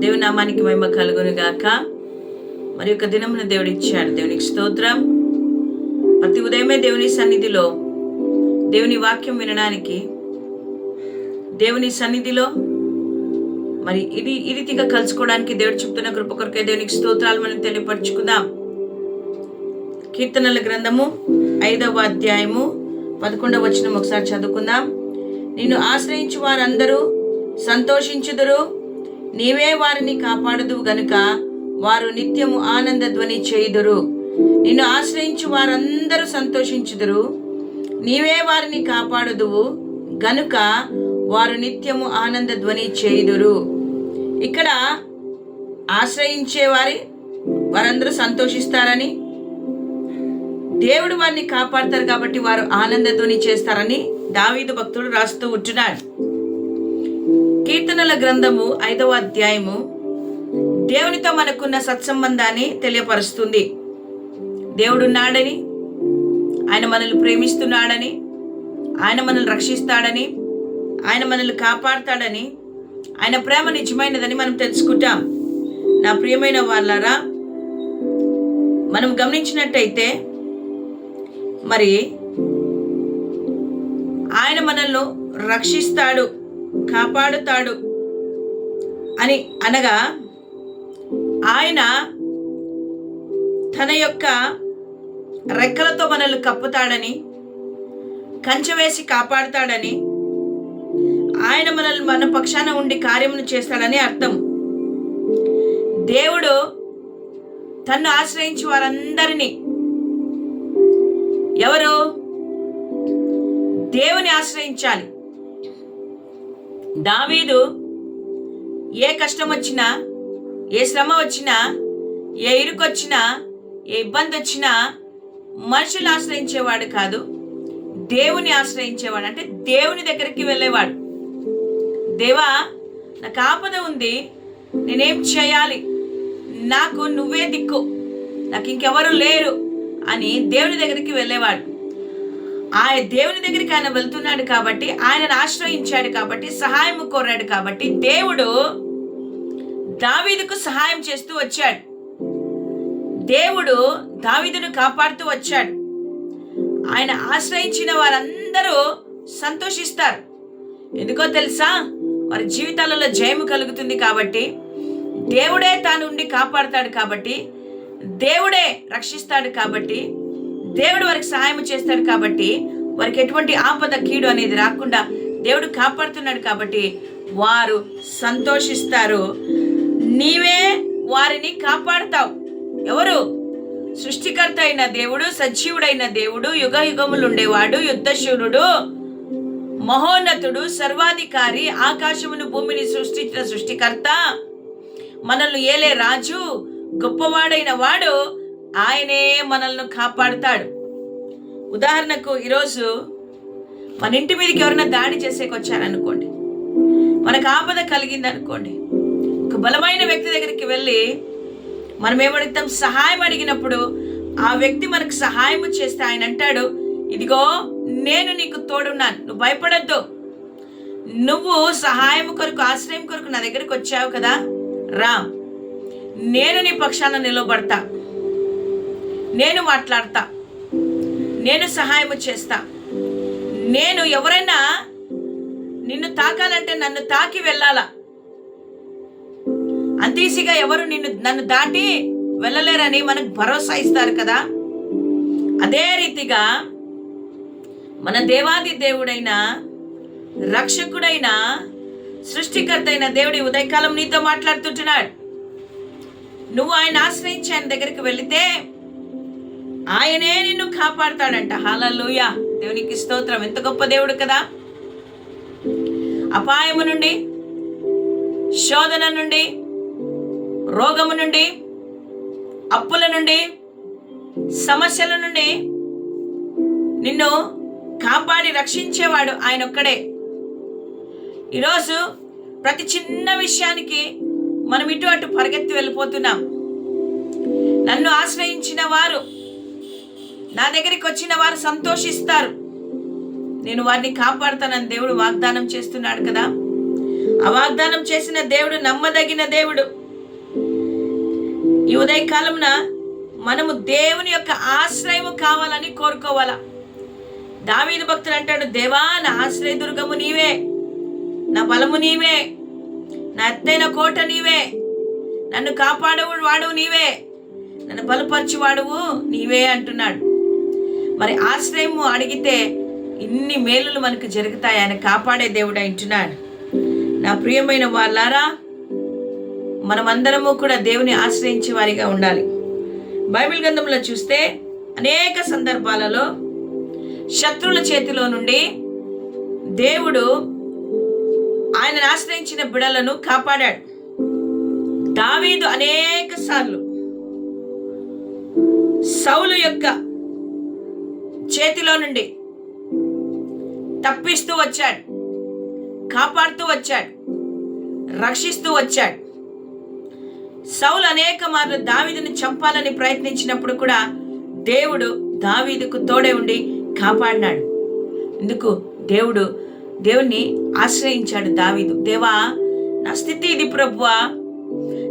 దేవుని నామానికి మహిమ కలుగును గాక. మరి యొక్క దినమున దేవుడు ఇచ్చాడు. దేవునికి స్తోత్రం. ప్రతి ఉదయమే దేవుని సన్నిధిలో దేవుని వాక్యం వినడానికి దేవుని సన్నిధిలో మరి ఇది ఈ రీతిగా కలుసుకోవడానికి దేవుడు చెప్తున్న కృప కొరకే దేవునికి స్తోత్రాలు మనం తెలియపరుచుకుందాం. కీర్తనల గ్రంథము ఐదవ అధ్యాయము పదకొండవ వచనం ఒకసారి చదువుకుందాం. నిన్ను ఆశ్రయించు వారందరూ సంతోషించుదురు నీవే వారిని కాపాడుదు గనుక వారు నిత్యము ఆనంద ధ్వని చేయుదురు. నిన్ను ఆశ్రయించు వారందరూ సంతోషించుదురు. నీవే వారిని కాపాడుదువు గనుక వారు నిత్యము ఆనంద ధ్వని చేయుదురు. ఇక్కడ ఆశ్రయించే వారి వారందరూ సంతోషిస్తారని దేవుడు వారిని కాపాడతారు కాబట్టి వారు ఆనందధ్వని చేస్తారని దావీదు భక్తుడు రాస్తూ ఉంటున్నాడు. కీర్తనల గ్రంథము ఐదవ అధ్యాయము. దేవునితో మనకున్న సత్సంబంధాన్ని తెలియపరుస్తుంది. దేవుడున్నాడని ఆయన మనల్ని ప్రేమిస్తున్నాడని ఆయన మనల్ని రక్షిస్తాడని ఆయన మనల్ని కాపాడతాడని ఆయన ప్రేమ నిజమైనదని మనం తెలుసుకుంటాం. నా ప్రియమైన వాళ్ళారా మనం గమనించినట్టయితే మరి ఆయన మనల్ని రక్షిస్తాడు. కాపాడుతాడు అని అనగా ఆయన తన యొక్క రెక్కలతో మనల్ని కప్పుతాడని కంచె వేసి కాపాడుతాడని ఆయన మనల్ని మన పక్షాన ఉండి కార్యమును చేస్తాడని అర్థం. దేవుడు తన్ను ఆశ్రయించి వారందరినీ ఎవరు? దేవుని ఆశ్రయించాలి. దావీదు ఏ కష్టం వచ్చినా ఏ శ్రమ వచ్చినా ఏ ఇరుకొచ్చినా ఏ ఇబ్బంది వచ్చినా మనుషులు ఆశ్రయించేవాడు కాదు. దేవుని ఆశ్రయించేవాడు. అంటే దేవుని దగ్గరికి వెళ్ళేవాడు. దేవా నాకు ఆపద ఉంది. నేనేం చేయాలి? నాకు నువ్వే దిక్కు. నాకు ఇంకెవరు లేరు అని దేవుని దగ్గరికి వెళ్ళేవాడు. ఆయన దేవుని దగ్గరికి ఆయన వెళ్తున్నాడు కాబట్టి ఆయనను ఆశ్రయించాడు కాబట్టి సహాయం కోరాడు కాబట్టి దేవుడు దావీదుకు సహాయం చేస్తూ వచ్చాడు. దేవుడు దావీదును కాపాడుతూ వచ్చాడు. ఆయన ఆశ్రయించిన వారందరూ సంతోషిస్తారు. ఎందుకో తెలుసా? వారి జీవితాలలో జయము కలుగుతుంది కాబట్టి దేవుడే తాను ఉండి కాపాడుతాడు కాబట్టి దేవుడే రక్షిస్తాడు కాబట్టి దేవుడు వారికి సహాయం చేస్తాడు కాబట్టి వారికి ఎటువంటి ఆపద కీడు అనేది రాకుండా దేవుడు కాపాడుతున్నాడు కాబట్టి వారు సంతోషిస్తారు. నీవే వారిని కాపాడుతావు. ఎవరు? సృష్టికర్త అయిన దేవుడు సజీవుడైన దేవుడు యుగ యుగములు ఉండేవాడు యుద్ధశూరుడు మహోన్నతుడు సర్వాధికారి ఆకాశమును భూమిని సృష్టించిన సృష్టికర్త మనల్ని ఏలే రాజు గొప్పవాడైన వాడు ఆయనే మనల్ని కాపాడుతాడు. ఉదాహరణకు ఈరోజు మన ఇంటి మీదకి ఎవరైనా దాడి చేసేకొచ్చారనుకోండి మనకు ఆపద కలిగింది అనుకోండి ఒక బలమైన వ్యక్తి దగ్గరికి వెళ్ళి మనం ఏమడుగుతాం సహాయం అడిగినప్పుడు ఆ వ్యక్తి మనకు సహాయం చేస్తే ఆయన అంటాడు ఇదిగో నేను నీకు తోడున్నాను. నువ్వు భయపడద్దు. నువ్వు సహాయం కొరకు ఆశ్రయం కొరకు నా దగ్గరికి వచ్చావు కదా? రా. నేను నీ పక్షాన నిలబడతా. నేను మాట్లాడతా. నేను సహాయం చేస్తా. నేను ఎవరైనా నిన్ను తాకాలంటే నన్ను తాకి వెళ్ళాలా? అంత ఈజీగా ఎవరు నిన్ను నన్ను దాటి వెళ్ళలేరని మనకు భరోసా ఇస్తారు కదా? అదే రీతిగా మన దేవాది దేవుడైన రక్షకుడైన సృష్టికర్త అయిన దేవుడి ఉదయకాలం నీతో మాట్లాడుతుంటున్నాడు. నువ్వు ఆయన ఆశ్రయించి ఆయన దగ్గరికి వెళితే ఆయనే నిన్ను కాపాడతాడంట. హాలూయ దేవునికి స్తోత్రం. ఎంత గొప్ప దేవుడు కదా. అపాయము నుండి శోధన నుండి రోగము నుండి అప్పుల నుండి సమస్యల నుండి నిన్ను కాపాడి రక్షించేవాడు ఆయన ఒక్కడే ఈరోజు ప్రతి చిన్న విషయానికి మనం ఇటు అటు పరిగెత్తి వెళ్ళిపోతున్నాం. నన్ను ఆశ్రయించిన వారు నా దగ్గరికి వచ్చిన వారు సంతోషిస్తారు. నేను వారిని కాపాడుతానని దేవుడు వాగ్దానం చేస్తున్నాడు కదా? ఆ వాగ్దానం చేసిన దేవుడు నమ్మదగిన దేవుడు. ఈ ఉదయకాలమున మనము దేవుని యొక్క ఆశ్రయము కావాలని కోరుకోవాలా? దావీదు భక్తుడు అంటాడు దేవా నా ఆశ్రయ దుర్గము నీవే నా బలము నీవే నా ఎత్తైన కోట నీవే నన్ను కాపాడవు వాడు నీవే నన్ను బలపరచు వాడువు నీవే అంటున్నాడు. మరి ఆశ్రయము అడిగితే ఇన్ని మేలులు మనకు జరుగుతాయి. ఆయన కాపాడే దేవుడు అంటున్నాడు నా ప్రియమైన వాళ్ళారా మనమందరము కూడా దేవుని ఆశ్రయించే వారిగా ఉండాలి. బైబిల్ గ్రంథంలో చూస్తే అనేక సందర్భాలలో శత్రువుల చేతిలో నుండి దేవుడు ఆయనను ఆశ్రయించిన బిడలను కాపాడాడు. దావీదు అనేక సార్లు సౌలు యొక్క చేతిలో నుండి తప్పిస్తూ వచ్చాడు. కాపాడుతూ వచ్చాడు. రక్షిస్తూ వచ్చాడు. సౌలు అనేక మార్లు దావీదుని చంపాలని ప్రయత్నించినప్పుడు కూడా దేవుడు దావీదుకు తోడే ఉండి కాపాడినాడు. ఎందుకు? దేవుడు దేవుణ్ణి ఆశ్రయించాడు దావీదు. దేవా నా స్థితి ఇది ప్రభువా.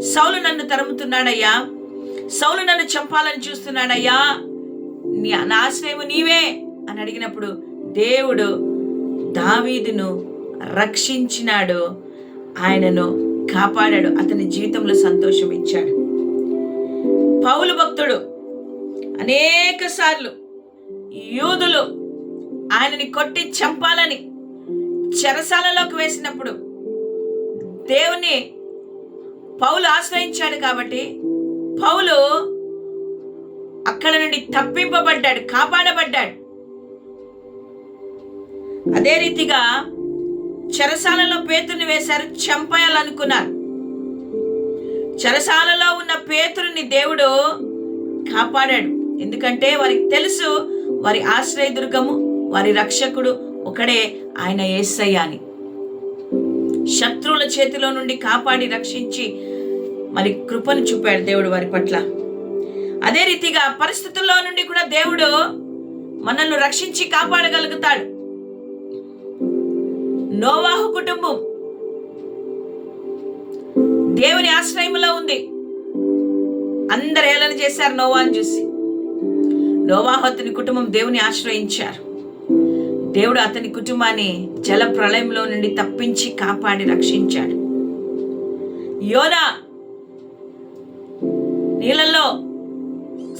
సౌలు నన్ను తరుముతున్నాడయ్యా. సౌలు నన్ను చంపాలని చూస్తున్నాడయ్యా. నీ నా ఆశ్రయము నీవే అని అడిగినప్పుడు దేవుడు దావీదును రక్షించినాడు. ఆయనను కాపాడాడు. అతని జీవితంలో సంతోషం ఇచ్చాడు. పౌలు భక్తుడు అనేక సార్లు యూదులు ఆయనని కొట్టి చంపాలని చెరసాలలోకి వేసినప్పుడు దేవుని పౌలు ఆశ్రయించాడు కాబట్టి పౌలు అక్కడ నుండి తప్పింపబడ్డాడు కాపాడబడ్డాడు. అదే రీతిగా చెరసాలలో పేతుని వేశారు చంపేయాలనుకున్నారు చెరసాలలో ఉన్న పేతుని దేవుడు కాపాడాడు. ఎందుకంటే వారికి తెలుసు వారి ఆశ్రయదుర్గము వారి రక్షకుడు ఒకడే ఆయన ఏసయ్య అని శత్రువుల చేతిలో నుండి కాపాడి రక్షించి మరి కృపను చూపాడు దేవుడు వారి పట్ల. అదే రీతిగా పరిస్థితుల్లో నుండి కూడా దేవుడు మనల్ని రక్షించి కాపాడగలుగుతాడు. నోవాహు కుటుంబం దేవుని ఆశ్రయంలో ఉంది. అందరు ఏలన చేశారు నోవాని చూసి. నోవాహు అతని కుటుంబం దేవుని ఆశ్రయించారు. దేవుడు అతని కుటుంబాన్ని జల ప్రళయంలో నుండి తప్పించి కాపాడి రక్షించాడు. యోనా నీళ్ళల్లో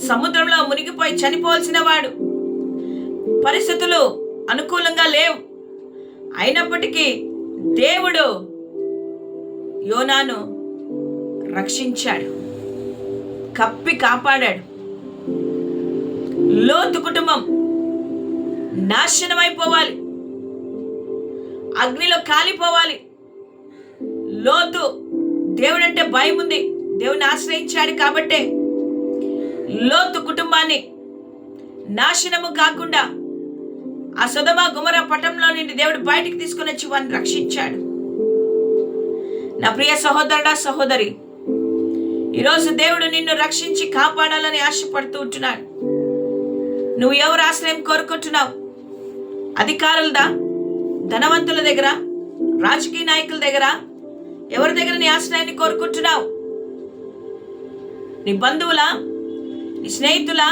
సముద్రంలో మునిగిపోయి చనిపోవాల్సిన వాడు. పరిస్థితులు అనుకూలంగా లేవు. అయినప్పటికీ దేవుడు యోనాను రక్షించాడు. కప్పి కాపాడాడు. లోతు కుటుంబం నాశనమైపోవాలి. అగ్నిలో కాలిపోవాలి. లోతు దేవుడంటే భయం ఉంది దేవుని ఆశ్రయించాడు కాబట్టే లోతు కుటుంబాన్ని నాశనము కాకుండా ఆ సుధమ గుమర పటంలో నుండి దేవుడు బయటికి తీసుకుని వచ్చి వారిని రక్షించాడు. నా ప్రియ సహోదరుడా సహోదరి ఈరోజు దేవుడు నిన్ను రక్షించి కాపాడాలని ఆశపడుతూ ఉంటున్నాడు. నువ్వు ఎవరు ఆశ్రయం కోరుకుంటున్నావు? అధికారులదా? ధనవంతుల దగ్గర? రాజకీయ నాయకుల దగ్గర? ఎవరి దగ్గర నీ ఆశ్రయాన్ని కోరుకుంటున్నావు? నీ బంధువులా? నీ స్నేహితుల?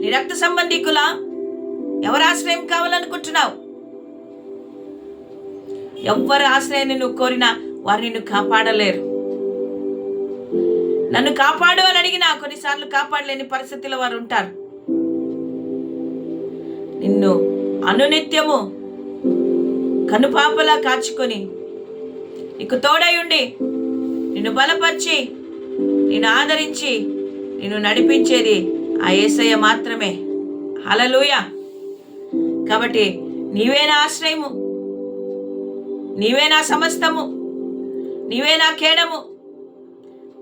నీ రక్త సంబంధికులా? ఎవరు ఆశ్రయం కావాలనుకుంటున్నావు? ఎవ్వరు ఆశ్రయాన్ని నువ్వు కోరినా వారు నిన్ను కాపాడలేరు. నన్ను కాపాడు అని అడిగినా కొన్నిసార్లు కాపాడలేని పరిస్థితిలో వారు ఉంటారు. నిన్ను అనునిత్యము కనుపాపలా కాచుకొని నీకు తోడై ఉండి నిన్ను బలపరిచి నిన్ను ఆదరించి నిన్ను నడిపించేది ఆ ఏసయ్య మాత్రమే. హలలుయ కాబట్టి నీవే నా ఆశ్రయము. నీవే నా సమస్తము. నీవే నా కేడము.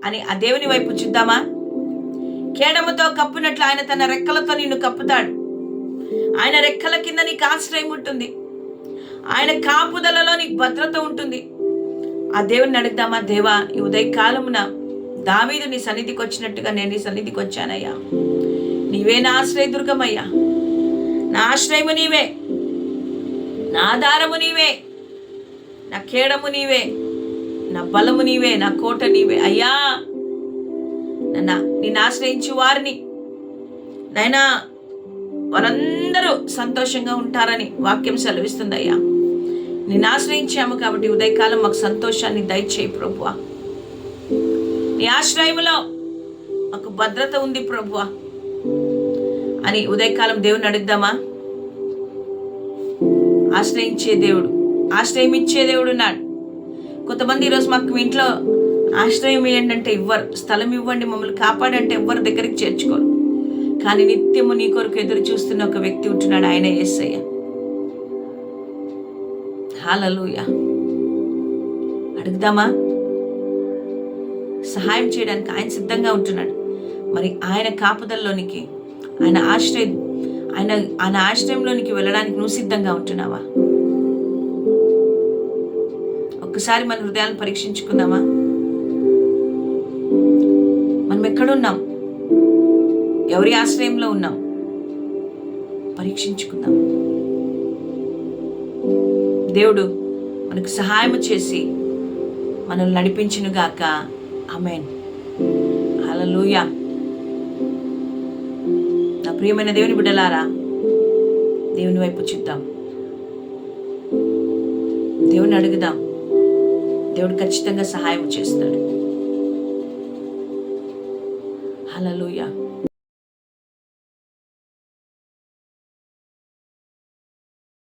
అని ఆ దేవుని వైపు చూద్దామా? కేడముతో కప్పునట్లు ఆయన తన రెక్కలతో నిన్ను కప్పుతాడు. ఆయన రెక్కల కింద నీకు ఆశ్రయం ఉంటుంది. ఆయన కాపుదలలో నీకు భద్రత ఉంటుంది. ఆ దేవుని అడుగుదామా? దేవా ఈ ఉదయకాలమున దావీదు నీ సన్నిధికి వచ్చినట్టుగా నేను నీ సన్నిధికి వచ్చానయ్యా. నీవే నా ఆశ్రయ దుర్గమయ్యా. నా ఆశ్రయము నీవే. నా ఆధారము నీవే. నా కేడము నీవే. నా బలము నీవే. నా కోట నీవే. అయ్యా నన్న నేను ఆశ్రయించి వారిని. నైనా వారందరూ సంతోషంగా ఉంటారని వాక్యం సెలవిస్తుందయ్యా. నేను ఆశ్రయించాము కాబట్టి ఉదయకాలం మాకు సంతోషాన్ని దయచేయి ప్రభువా. నీ ఆశ్రయములో మాకు భద్రత ఉంది ప్రభువ. అని ఉదయకాలం దేవుని అడుగుదామా? ఆశ్రయించే దేవుడు ఆశ్రయం ఇచ్చే దేవుడు ఉన్నాడు. కొంతమంది ఈరోజు మాకు ఇంట్లో ఆశ్రయం ఇవ్వండి అంటే ఇవ్వరు స్థలం ఇవ్వండి మమ్మల్ని కాపాడంటే ఎవ్వరి దగ్గరికి చేర్చుకోరు. కానీ నిత్యము నీ కొరకు ఎదురు చూస్తున్న ఒక వ్యక్తి ఉంటున్నాడు ఆయన ఏసయ్య. హాలలుయ. అడుగుదామా? సహాయం చేయడానికి ఆయన సిద్ధంగా ఉంటున్నాడు. మరి ఆయన కాపుదల్లోనికి ఆయన ఆశ్రయ ఆయన ఆయన ఆశ్రయంలోనికి వెళ్ళడానికి నువ్వు సిద్ధంగా ఉంటున్నావా? ఒక్కసారి మన హృదయాలను పరీక్షించుకుందామా? మనం ఎక్కడున్నాం? ఎవరి ఆశ్రయంలో ఉన్నాం? పరీక్షించుకుందాం. దేవుడు మనకు సహాయం చేసి మనల్ని నడిపించునుగాక. అమెన్ హల్లెలూయా నా ప్రియమైన దేవుని బిడ్డలారా దేవుని వైపు చూద్దాం. దేవుని అడుగుదాం. దేవుడు ఖచ్చితంగా సహాయం చేస్తాడు. హల్లెలూయా